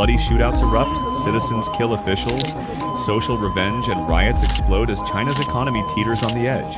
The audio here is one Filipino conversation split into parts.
Bloody shootouts erupt, citizens kill officials, social revenge and riots explode as China's economy teeters on the edge.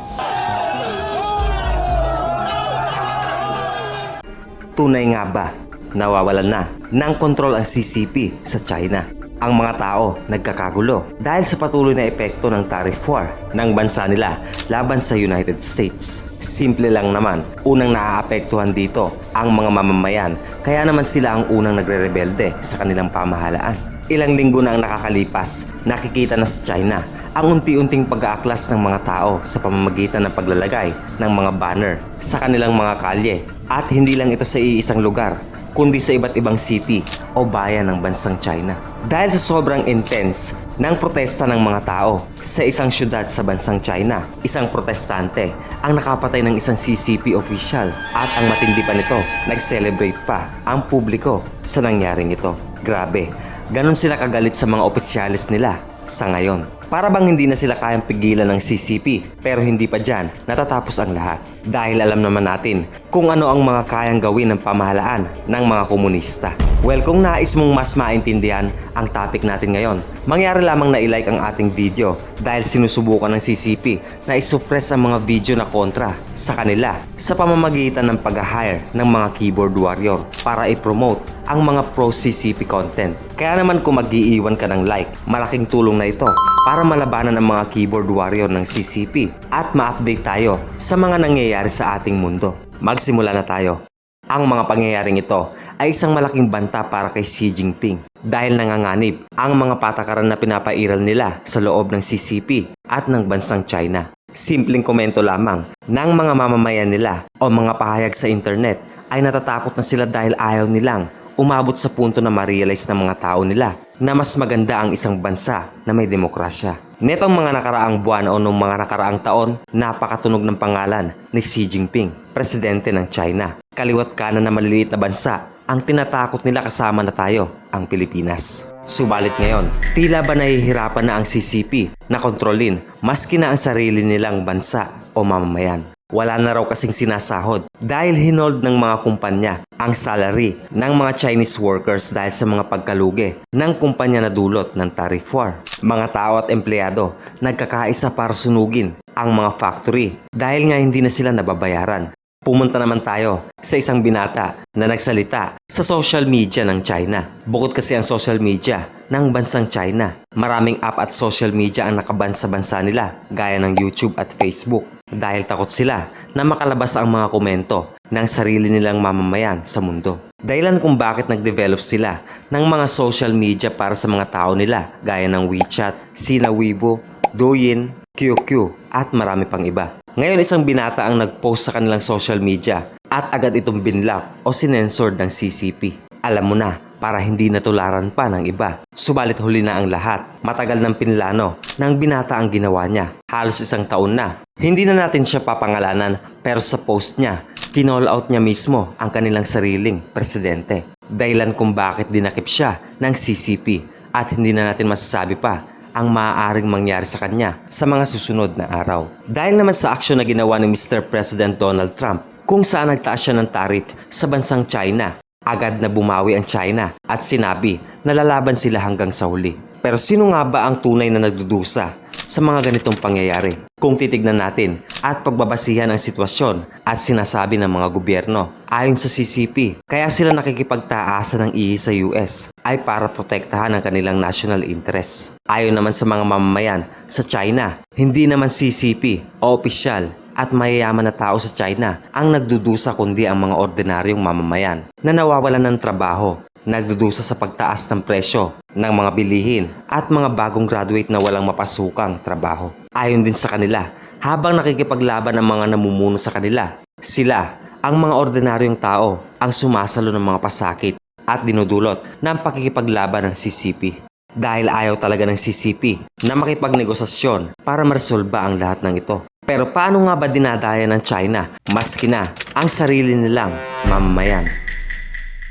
Tunay nga ba, nawawalan na ng kontrol ang CCP sa China. Ang mga tao nagkakagulo dahil sa patuloy na epekto ng tariff war ng bansa nila laban sa United States. Simple lang naman, unang naaapektuhan dito ang mga mamamayan kaya naman sila ang unang nagre-rebelde sa kanilang pamahalaan. Ilang linggo na ang nakakalipas, nakikita na sa China ang unti-unting pag-aaklas ng mga tao sa pamamagitan ng paglalagay ng mga banner sa kanilang mga kalye at hindi lang ito sa iisang lugar kundi sa iba't ibang city o bayan ng bansang China. Dahil sa sobrang intense ng protesta ng mga tao sa isang syudad sa bansang China, isang protestante ang nakapatay ng isang CCP official at ang matindi pa nito, nag-celebrate pa ang publiko sa nangyaring ito. Grabe, ganon sila kagalit sa mga opisyalis nila sa ngayon. Para bang hindi na sila kayang pigilan ng CCP pero hindi pa dyan natatapos ang lahat. Dahil alam naman natin kung ano ang mga kayang gawin ng pamahalaan ng mga komunista. Well, kung nais mong mas maintindihan ang topic natin ngayon, mangyari lamang na ilike ang ating video dahil sinusubukan ng CCP na isuppress ang mga video na kontra sa kanila sa pamamagitan ng pag-hire ng mga keyboard warrior para i-promote ang mga pro-CCP content. Kaya naman kung mag-iiwan ka ng like, malaking tulong na ito para malabanan ang mga keyboard warrior ng CCP at ma-update tayo sa mga nangyayari sa ating mundo. Magsimula na tayo. Ang mga pangyayaring ito ay isang malaking banta para kay Xi Jinping dahil nanganganib ang mga patakaran na pinapairal nila sa loob ng CCP at ng bansang China. Simpleng komento lamang ng mga mamamayan nila o mga pahayag sa internet ay natatakot na sila dahil ayaw nilang umabot sa punto na ma-realize ng mga tao nila na mas maganda ang isang bansa na may demokrasya. Netong mga nakaraang buwan o nung mga nakaraang taon, napakatunog ng pangalan ni Xi Jinping, presidente ng China. Kaliwat kanan na maliliit na bansa ang tinatakot nila kasama na tayo, ang Pilipinas. Subalit ngayon, tila ba nahihirapan na ang CCP na kontrolin maski na ang sarili nilang bansa o mamamayan. Wala na raw kasing sinasahod dahil hinold ng mga kumpanya ang salary ng mga Chinese workers dahil sa mga pagkalugi ng kumpanya na dulot ng tariff war. Mga tao at empleyado nagkakaisa para sunugin ang mga factory dahil nga hindi na sila nababayaran. Pumunta naman tayo sa isang binata na nagsalita sa social media ng China. Bukod kasi ang social media ng bansang China, maraming app at social media ang nakaban sa bansa nila gaya ng YouTube at Facebook dahil takot sila na makalabas ang mga komento ng sarili nilang mamamayan sa mundo. Dahilan kung bakit nag-develop sila ng mga social media para sa mga tao nila gaya ng WeChat, Sina Weibo, Douyin, QQ at marami pang iba. Ngayon isang binata ang nag-post sa kanilang social media at agad itong binlock o sinensor ng CCP. Alam mo na, para hindi natularan pa ng iba. Subalit huli na ang lahat. Matagal ng pinlano ng binata ang ginawa niya. Halos isang taon na. Hindi na natin siya papangalanan pero sa post niya, kinall out niya mismo ang kanilang sariling presidente. Dahilan kung bakit dinakip siya ng CCP at hindi na natin masasabi pa ang maaaring mangyari sa kanya sa mga susunod na araw. Dahil naman sa aksyon na ginawa ni Mr. President Donald Trump kung saan nagtaas siya ng tarif sa bansang China, agad na bumawi ang China at sinabi na lalaban sila hanggang sa huli. Pero sino nga ba ang tunay na nagdudusa sa mga ganitong pangyayari? Kung titignan natin at pagbabasihan ang sitwasyon at sinasabi ng mga gobyerno ayon sa CCP, kaya sila nakikipagtaasa ng ihi sa US ay para protektahan ang kanilang national interest. Ayon naman sa mga mamamayan sa China, hindi naman CCP o opisyal at mayayaman na tao sa China ang nagdudusa kundi ang mga ordinaryong mamamayan na nawawalan ng trabaho, nagdudusa sa pagtaas ng presyo ng mga bilihin at mga bagong graduate na walang mapasukang trabaho. Ayon din sa kanila, habang nakikipaglaban ang mga namumuno sa kanila, sila, ang mga ordinaryong tao, ang sumasalo ng mga pasakit at dinudulot ng pakikipaglaban ng CCP. Dahil ayaw talaga ng CCP na makipagnegosasyon para maresolba ang lahat ng ito. Pero paano nga ba dinadaya ng China maski na ang sarili nilang mamamayan?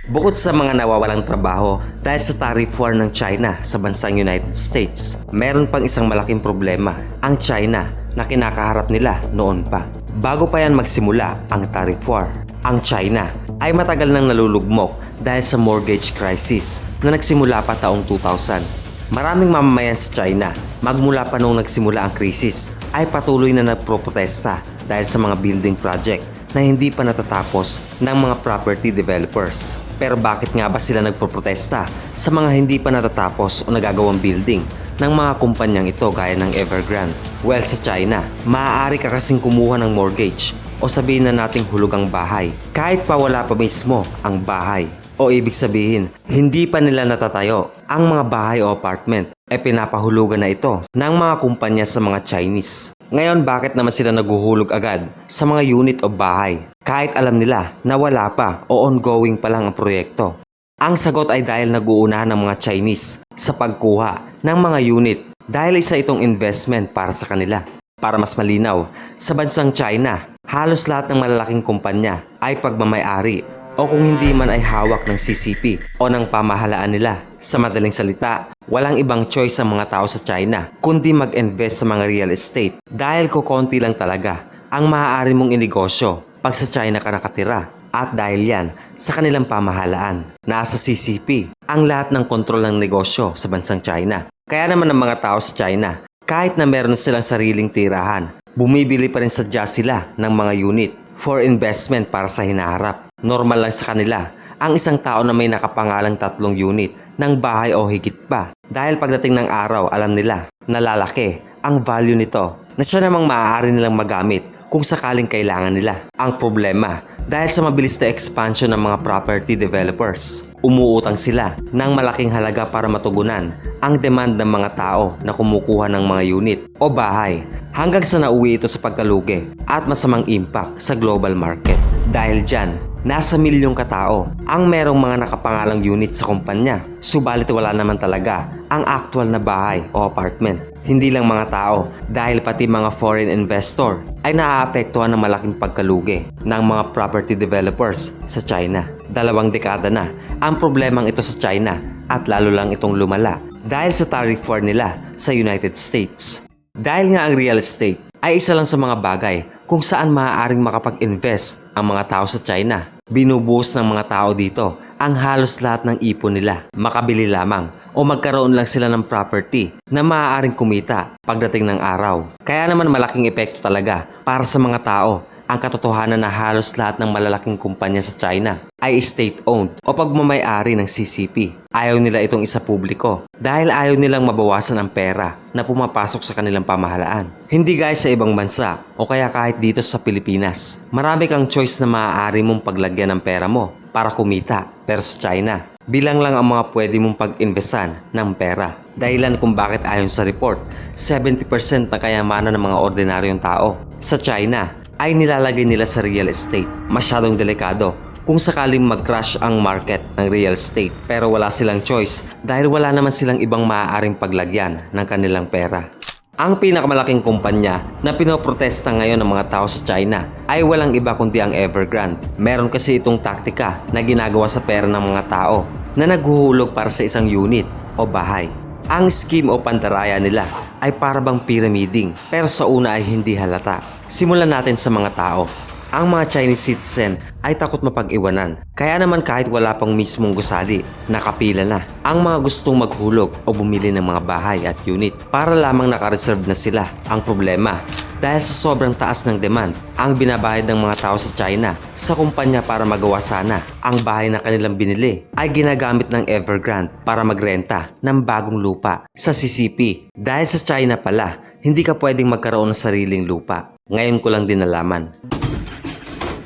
Bukod sa mga nawawalang trabaho dahil sa tariff war ng China sa bansang United States, meron pang isang malaking problema ang China na kinakaharap nila noon pa. Bago pa yan magsimula ang tariff war, ang China ay matagal nang nalulugmok dahil sa mortgage crisis na nagsimula pa taong 2000. Maraming mamamayan sa China magmula pa noong nagsimula ang krisis ay patuloy na nagproprotesta dahil sa mga building project na hindi pa natatapos ng mga property developers. Pero bakit nga ba sila nagproprotesta sa mga hindi pa natatapos o nagagawang building ng mga kumpanyang ito gaya ng Evergrande? Well, sa China, maaari ka kasing kumuha ng mortgage o sabihin na nating hulugang bahay kahit pa wala pa mismo ang bahay. O ibig sabihin, hindi pa nila natatayo ang mga bahay o apartment e pinapahulugan na ito ng mga kumpanya sa mga Chinese. Ngayon bakit naman sila naguhulog agad sa mga unit o bahay kahit alam nila na wala pa o ongoing pa lang ang proyekto? Ang sagot ay dahil naguunahan ng mga Chinese sa pagkuha ng mga unit dahil isa itong investment para sa kanila. Para mas malinaw, sa bansang China, halos lahat ng malalaking kumpanya ay pagmamayari o kung hindi man ay hawak ng CCP o ng pamahalaan nila. Sa madaling salita, walang ibang choice ang mga tao sa China kundi mag-invest sa mga real estate dahil kukonti lang talaga ang maaari mong inegosyo pag sa China ka nakatira. At dahil yan sa kanilang pamahalaan, nasa CCP ang lahat ng kontrol ng negosyo sa bansang China. Kaya naman ang mga tao sa China, kahit na meron silang sariling tirahan, bumibili pa rin sadya sila ng mga unit for investment para sa hinaharap. Normal lang sa kanila ang isang tao na may nakapangalang tatlong unit ng bahay o higit pa. Dahil pagdating ng araw, alam nila na lalaki ang value nito na siya namang maaari nilang magamit kung sakaling kailangan nila. Ang problema, dahil sa mabilis na expansion ng mga property developers, umuutang sila ng malaking halaga para matugunan ang demand ng mga tao na kumukuha ng mga unit o bahay hanggang sa nauwi ito sa pagkalugi at masamang impact sa global market. Dahil dyan, nasa milyong katao ang merong mga nakapangalang unit sa kumpanya. Subalit wala naman talaga ang actual na bahay o apartment. Hindi lang mga tao dahil pati mga foreign investor ay naaapektuhan ng malaking pagkalugi ng mga property developers sa China. Dalawang dekada na ang problemang ito sa China at lalo lang itong lumala dahil sa tariff war nila sa United States. Dahil nga ang real estate ay isa lang sa mga bagay kung saan maaaring makapag-invest ang mga tao sa China. Binubuhos ng mga tao dito ang halos lahat ng ipon nila. Makabili lamang o magkaroon lang sila ng property na maaaring kumita pagdating ng araw. Kaya naman malaking epekto talaga para sa mga tao ang katotohanan na halos lahat ng malalaking kumpanya sa China ay state-owned o pagmamayari ng CCP. Ayaw nila itong isa publiko dahil ayaw nilang mabawasan ang pera na pumapasok sa kanilang pamahalaan. Hindi gaya sa ibang bansa o kaya kahit dito sa Pilipinas. Marami kang choice na maaari mong paglagyan ng pera mo para kumita. Pero sa China, bilang lang ang mga pwede mong pag-investan ng pera. Dahilan kung bakit ayon sa report, 70% ng kayamanan ng mga ordinaryong tao sa China ay nilalagay nila sa real estate. Masyadong delikado kung sakaling mag-crash ang market ng real estate pero wala silang choice dahil wala naman silang ibang maaaring paglagyan ng kanilang pera. Ang pinakamalaking kumpanya na pinoprotesta ngayon ng mga tao sa China ay walang iba kundi ang Evergrande. Meron kasi itong taktika na ginagawa sa pera ng mga tao na naghuhulog para sa isang unit o bahay. Ang scheme o pandaraya nila ay parabang pyramiding pero sa una ay hindi halata. Simulan natin sa mga tao. Ang mga Chinese citizen ay takot mapag-iwanan. Kaya naman kahit wala pang mismong gusali, nakapila na ang mga gustong maghulog o bumili ng mga bahay at unit para lamang nakareserve na sila. Ang problema, dahil sa sobrang taas ng demand, ang binabayad ng mga tao sa China sa kumpanya para magawa sana ang bahay na kanilang binili ay ginagamit ng Evergrande para magrenta ng bagong lupa sa CCP. Dahil sa China pala, hindi ka pwedeng magkaroon ng sariling lupa. Ngayon ko lang din nalaman.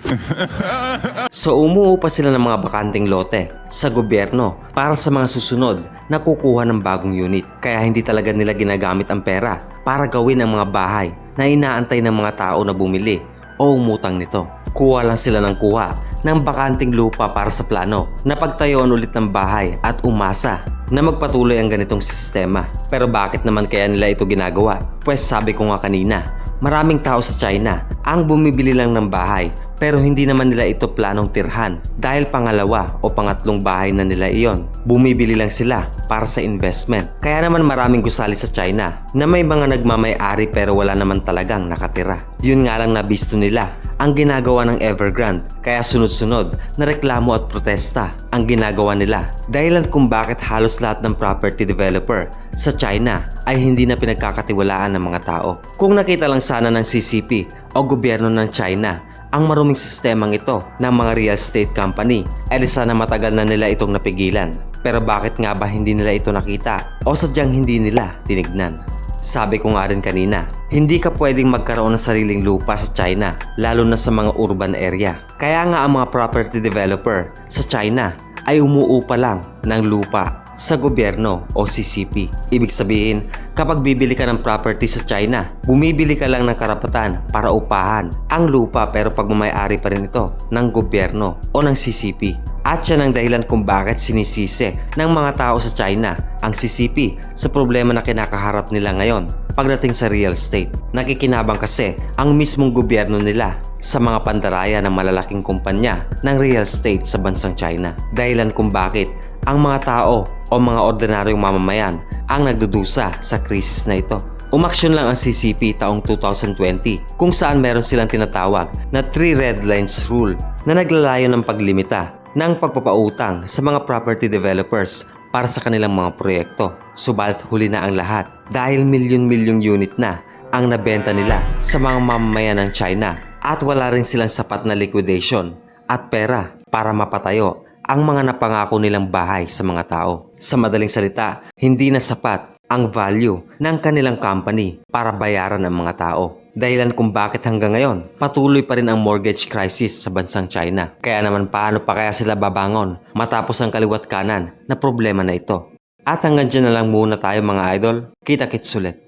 So umuo pa sila ng mga bakanting lote sa gobyerno para sa mga susunod na kukuha ng bagong unit. Kaya hindi talaga nila ginagamit ang pera para gawin ang mga bahay na inaantay ng mga tao na bumili o umutang nito. Kuha lang sila ng kuha ng bakanting lupa para sa plano na pagtayuan ulit ng bahay at umasa na magpatuloy ang ganitong sistema. Pero bakit naman kaya nila ito ginagawa? Pues sabi ko nga kanina, maraming tao sa China ang bumibili lang ng bahay Pero hindi naman nila ito planong tirhan dahil pangalawa o pangatlong bahay na nila iyon. Bumibili lang sila para sa investment. Kaya naman maraming gusali sa China na may mga nagmamay-ari pero wala naman talagang nakatira. Yun nga lang nabisto nila ang ginagawa ng Evergrande kaya sunod-sunod na reklamo at protesta ang ginagawa nila dahilan kung bakit halos lahat ng property developer sa China ay hindi na pinagkakatiwalaan ng mga tao. Kung nakita lang sana ng CCP o gobyerno ng China ang maruming sistemang ito ng mga real estate company, ay di sana matagal na nila itong napigilan. Pero bakit nga ba hindi nila ito nakita o sadyang hindi nila tinignan? Sabi ko nga rin kanina, hindi ka pwedeng magkaroon ng sariling lupa sa China, lalo na sa mga urban area. Kaya nga ang mga property developer sa China ay umuupa lang ng lupa sa gobyerno o CCP. Ibig sabihin, kapag bibili ka ng property sa China, bumibili ka lang ng karapatan para upahan ang lupa pero pagmamayari pa rin ito ng gobyerno o ng CCP. At yan ang dahilan kung bakit sinisisi ng mga tao sa China ang CCP sa problema na kinakaharap nila ngayon pagdating sa real estate. Nakikinabang kasi ang mismong gobyerno nila sa mga pandaraya ng malalaking kumpanya ng real estate sa bansang China. Dahilan kung bakit ang mga tao o mga ordinaryong mamamayan ang nagdudusa sa krisis na ito. Umaksyon lang ang CCP taong 2020 kung saan meron silang tinatawag na 3 Red Lines Rule na naglalayo ng paglimita ng pagpapautang sa mga property developers para sa kanilang mga proyekto. Subalit huli na ang lahat dahil milyon-milyong unit na ang nabenta nila sa mga mamamayan ng China at wala rin silang sapat na liquidation at pera para mapatayo ang mga napangako nilang bahay sa mga tao. Sa madaling salita, hindi na sapat ang value ng kanilang company para bayaran ang mga tao. Dahilan kung bakit hanggang ngayon, patuloy pa rin ang mortgage crisis sa bansang China. Kaya naman paano pa kaya sila babangon matapos ang kaliwat kanan na problema na ito. At hanggang dyan na lang muna tayo mga idol. Kita-kits ulit.